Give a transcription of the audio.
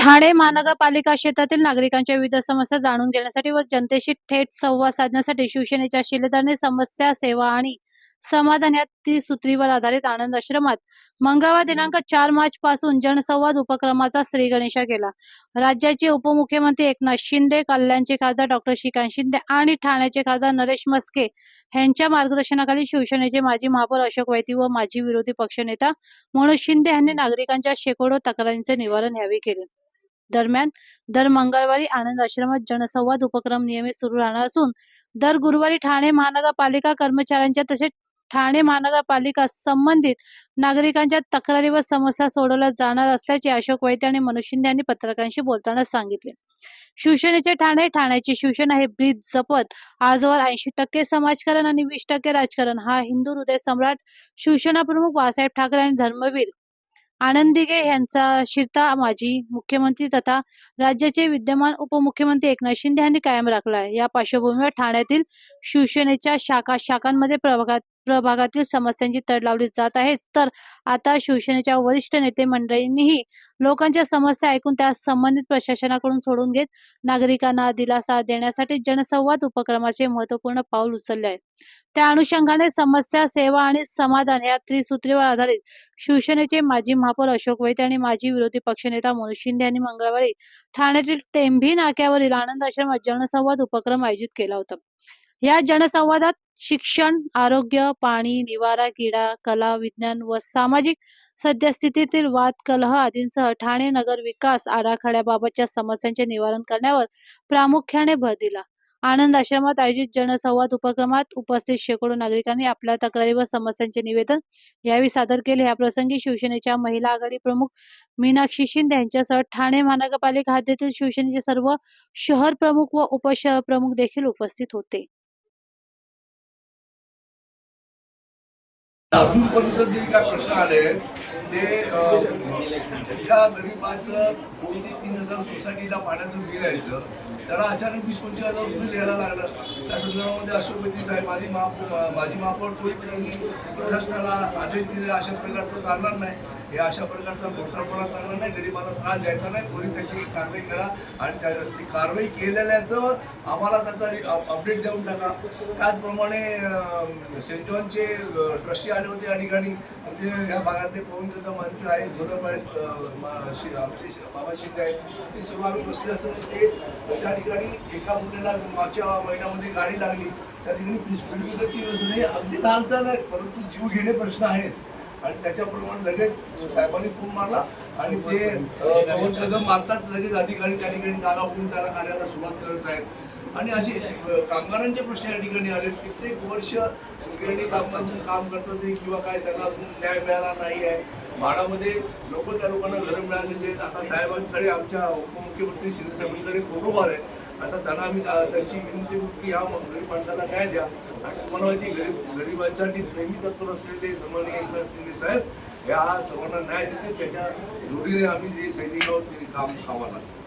ठाणे महानगरपालिका क्षेत्रातील नागरिकांच्या विविध समस्या जाणून घेण्यासाठी व जनतेशी थेट संवाद साधण्यासाठी शिवसेनेच्या शिलेदारने समस्या सेवा आणि समाधान या त्रिसूत्रीवर आधारित आनंद आश्रमात मंगळवार दिनांक चार मार्च पासून जनसंवाद उपक्रमाचा श्रीगणेशा केला. राज्याचे उपमुख्यमंत्री एकनाथ शिंदे कल्याणचे खासदार डॉक्टर श्रीकांत शिंदे आणि ठाण्याचे खासदार नरेश मस्के यांच्या मार्गदर्शनाखाली शिवसेनेचे माजी महापौर अशोक वैती व माजी विरोधी पक्षनेता मनोज शिंदे यांनी नागरिकांच्या शेकडो तक्रारींचे निवारण यावेळी केले. दरम्यान दर मंगळवारी आनंद आश्रमात जनसंवाद उपक्रम नियमित सुरू राहणार असून दर गुरुवारी ठाणे महानगरपालिका कर्मचाऱ्यांच्या तसेच ठाणे महानगरपालिका संबंधित नागरिकांच्या तक्रारी व समस्या सोडवल्या जाणार असल्याचे अशोक वैद्य आणि मनोज यांनी पत्रकारांशी बोलताना सांगितले. शिवसेनेचे ठाणे ठाण्याची शिवसेना हे ब्रीद जपत आजवर ऐंशी टक्के समाजकारण आणि वीस टक्के राजकारण. हा हिंदू हृदय सम्राट शिवसेना प्रमुख बाळासाहेब ठाकरे आणि धर्मवीर आनंदिगे यांचा शिरता माजी मुख्यमंत्री तथा राज्याचे विद्यमान उपमुख्यमंत्री एकनाथ शिंदे यांनी कायम राखला आहे. या पार्श्वभूमीवर ठाण्यातील शिवसेनेच्या शाखा शाखांमध्ये प्रभागात प्रभागातील समस्यांची तड लावली जात आहे. तर आता शिवसेनेच्या वरिष्ठ नेते मंडळींनीही लोकांच्या समस्या ऐकून त्या संबंधित प्रशासनाकडून सोडून घेत नागरिकांना दिलासा देण्यासाठी जनसंवाद उपक्रमाचे महत्त्वपूर्ण पाऊल उचलले आहे त्या अनुषंगाने समस्या सेवा आणि समाधान या त्रिसूत्रीवर आधारित शिवसेनेचे माजी महापौर अशोक वैद्य आणि माजी विरोधी पक्षनेता मनोज शिंदे यांनी मंगळवारी ठाण्यातील टेंभी नाक्यावरील आनंद आश्रमात जनसंवाद उपक्रम आयोजित केला होता. या जनसंवादात शिक्षण आरोग्य पाणी निवारा क्रीडा कला विज्ञान व सामाजिक सद्यस्थितीतील वाद कलह आदींसह ठाणे नगर विकास आराखड्याबाबतच्या समस्यांचे निवारण करण्यावर प्रामुख्याने भर दिला. आनंद आश्रमात आयोजित जनसंवाद उपक्रमात उपस्थित शेकडो नागरिकांनी आपल्या तक्रारी व समस्यांचे निवेदन यावेळी सादर केले. या प्रसंगी शिवसेनेच्या महिला आघाडी प्रमुख मीनाक्षी शिंदे यांच्यासह ठाणे महानगरपालिका हद्दीतील शिवसेनेचे सर्व शहर प्रमुख व उपशहर प्रमुख देखील उपस्थित होते. अजूनपर्यंत जे काय प्रश्न आले ते एका गरीबाचं दोन ते तीन हजार सोसायटीला पाण्याचं बिल यायचं त्याला अचानक वीस पंचवीस हजार रुपये लिहायला लागलं. त्या संदर्भामध्ये अशोक साहेब माझी महापौर माझी महापौर त्वरित त्यांनी प्रशासनाला आदेश दिले अशा प्रकारचं चालणार नाही. हे अशा प्रकारचा मोठसरपणा चांगला नाही गरीबाला त्रास द्यायचा नाही त्वरित त्याची कारवाई करा आणि त्या ती कारवाई केलेल्याचं आम्हाला त्याचा अपडेट देऊन टाका. त्याचप्रमाणे सेंट जॉनचे ट्रस्टी आले होते या ठिकाणी. म्हणजे या भागातले पवन कदम मंत्री आहेत गुलाब आहेत मा- आमचे बाबा शिंदे आहेत ते सर्व आम्ही बसले असताना ते त्या ठिकाणी एका मुलीला मागच्या महिन्यामध्ये गाडी लागली. त्या ठिकाणी स्पीड ब्रेकरची योजना अगदी लहानचा नाही परंतु जीव घेणे प्रश्न आहेत. आणि त्याच्याप्रमाणे लगेच साहेबांनी फोन मारला आणि ते पवन कदम मारतात लगेच अधिकारी त्या ठिकाणी जागा होऊन त्याला कार्याला सुरुवात करत आहेत. आणि असे कामगारांचे प्रश्न या ठिकाणी आले कित्येक वर्ष गिरणी कामगारांचं काम करतात ते किंवा काय त्यांना अजून न्याय मिळाला नाही आहे. माडामध्ये लोक त्या लोकांना घरं मिळालेली आहेत. आता साहेबांकडे आमच्या उपमुख्यमंत्री शिंदे साहेबांकडे प्रोटोकॉल आहे आता त्यांना आम्ही त्यांची विनंती करू की या गरीब माणसाला न्याय द्या. आणि तुम्हाला माहिती गरीब गरिबांसाठी नेहमी तत्पर असलेले सन्माननीय एकनाथ शिंदे साहेब या सर्वांना न्याय देते त्याच्या जोडीने आम्ही जे सैनिक आहोत ते काम खावा लागतं